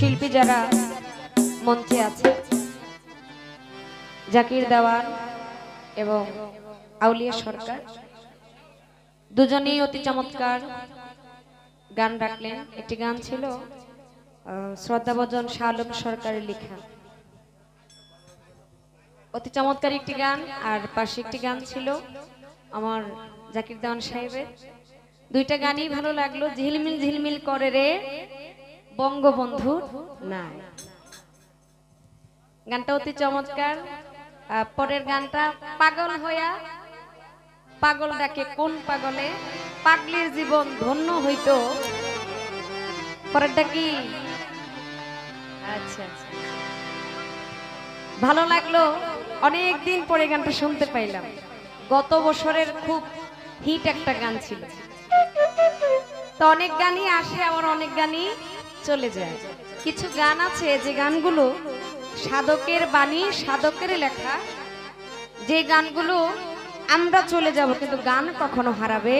শিল্পী যারা মঞ্চে আছে, জাকির দেওয়ান এবং আউলিয়া সরকার, দুজনেই অতি চমৎকার গান রাখলেন। একটি গান ছিল শ্রদ্ধাভজন শাহ সরকারের লেখা। অতি চমৎকার একটি গান, আর পাশে একটি গান ছিল আমার জাকির দেওয়ান সাহেবের। দুইটা গানই ভালো লাগল, ঝিলমিল ঝিলমিল করে রে। বঙ্গবন্ধু না গানটা অতি চমৎকার। পরের গানটা পাগল হইয়া, পাগল ডাকে কোন পাগলে? পাগলির জীবন ধন্য হইতো। পরেরটা কি? আচ্ছা আচ্ছা। ভালো লাগল, অনেক দিন পরে গানটা শুনতে পাইলাম। গত বছরের খুব হিট একটা গান ছিল। তো অনেক গানই আসে, আবার অনেক গানই চলে যায়। কিছু গান আছে, যে গানগুলো সাধকের বাণী, সাধকের লেখা। যে গানগুলো আমরা চলে যাব, কিন্তু গান কখনো হারাবে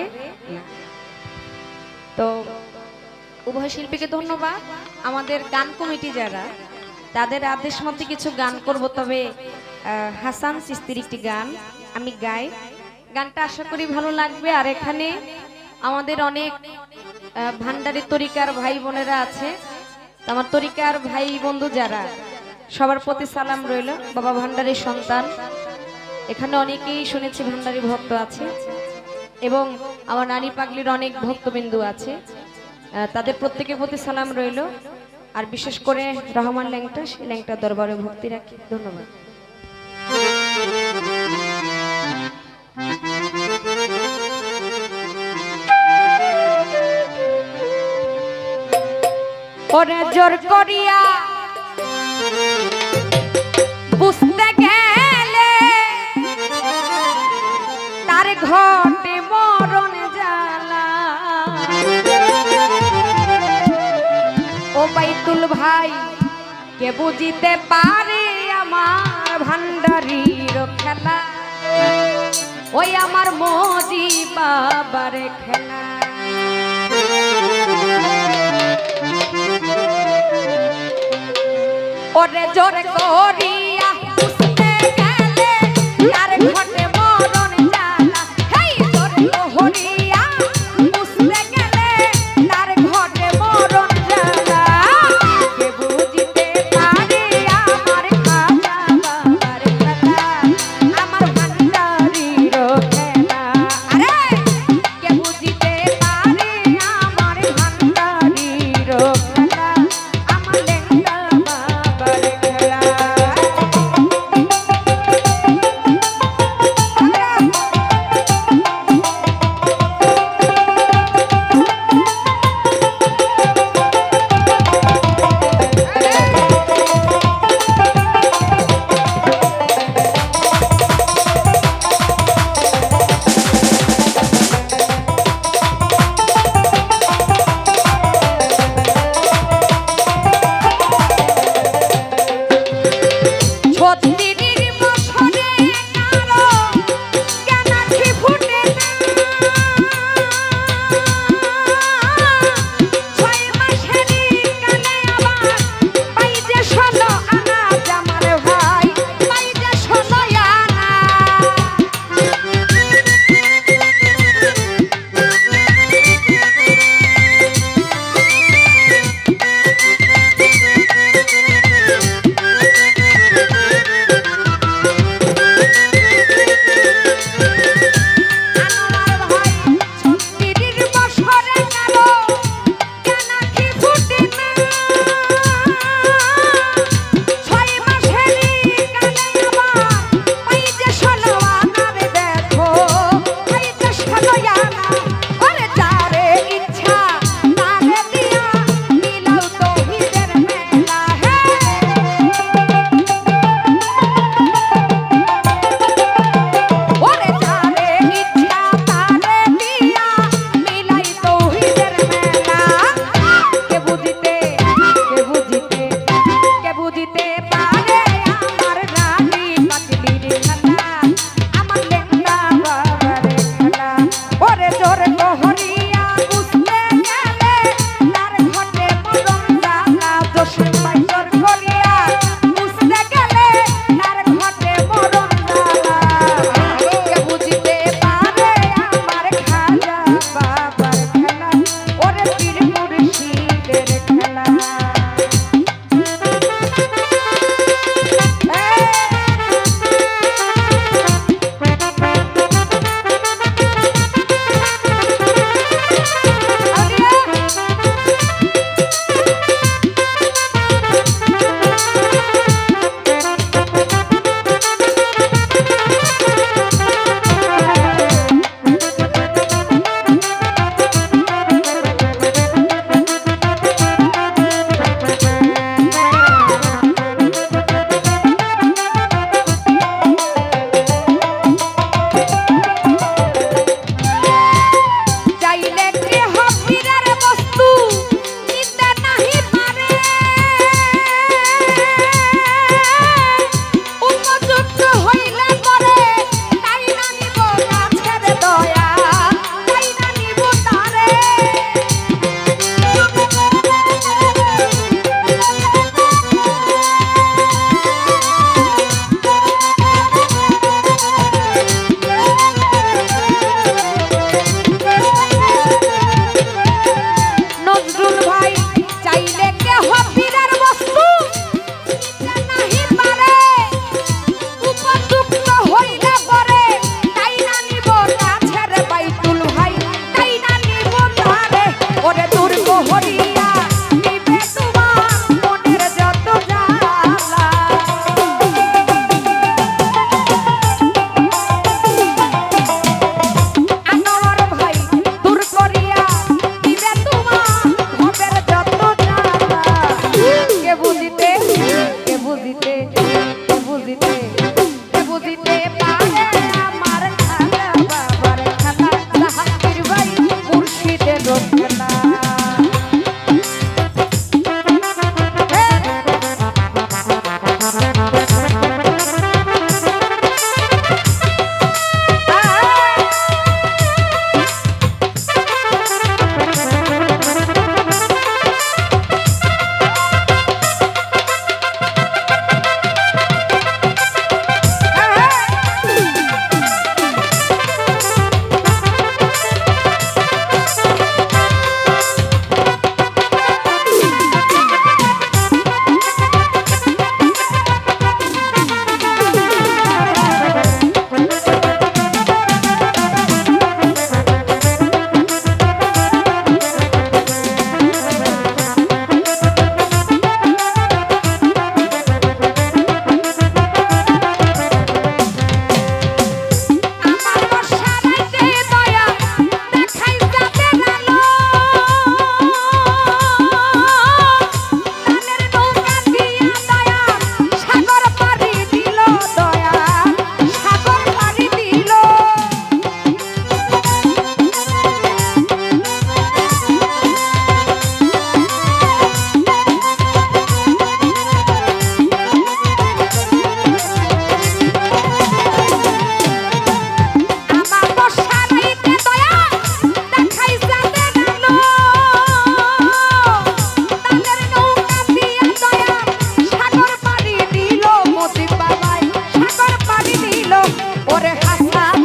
তো উভয় শিল্পীকে ধন্যবাদ। আমাদের গান কমিটি যারা, তাদের আদেশ মতে কিছু গান করব, তবে হাসান সিস্তির একটি গান আমি গাই। গানটা আশা করি ভালো লাগবে। আর এখানে আমাদের অনেক ভান্ডারি তরিকার ভাই বোনেরা আছে। আমার তরিকার ভাই বন্ধু যারা, সবার প্রতি সালাম রইল। বাবা ভান্ডারির সন্তান। এখানে অনেকেই শুনেছি ভান্ডারি ভক্ত আছে। এবং আমার নানি পাগলির অনেক ভক্তবিন্দু আছে। তাদের প্রত্যেকের প্রতি সালাম রইল। আর বিশেষ করে রহমান ল্যাংটা, সেই ল্যাংটা দরবারে ভক্তি রাখি। ধন্যবাদ। ওরে জোর করিয়া। বুঝতে গেলে তার ঘটে মরণ জ্বালা। ও বাইতুল ভাই, কে বুঝিতে পারে আমার ভান্ডারির খেলা? ওই আমার মোদি বাবার খেলা। ওরে জোর করি ওরে হাসা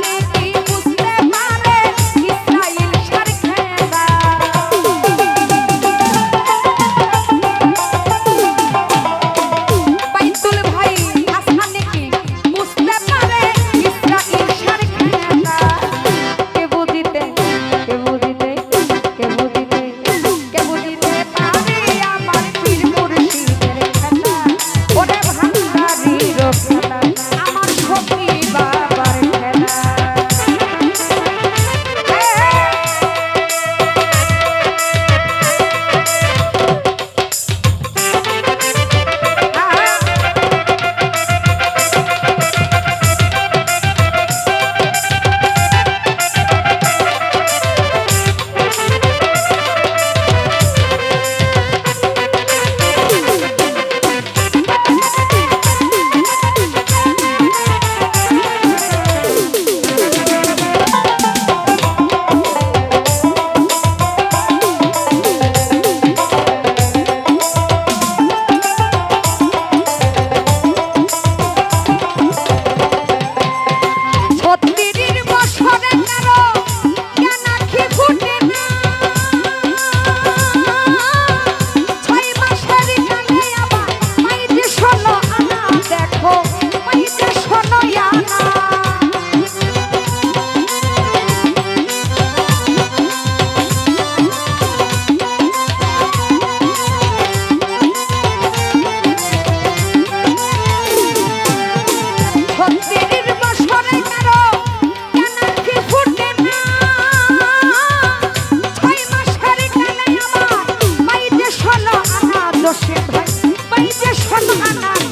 কত কাটা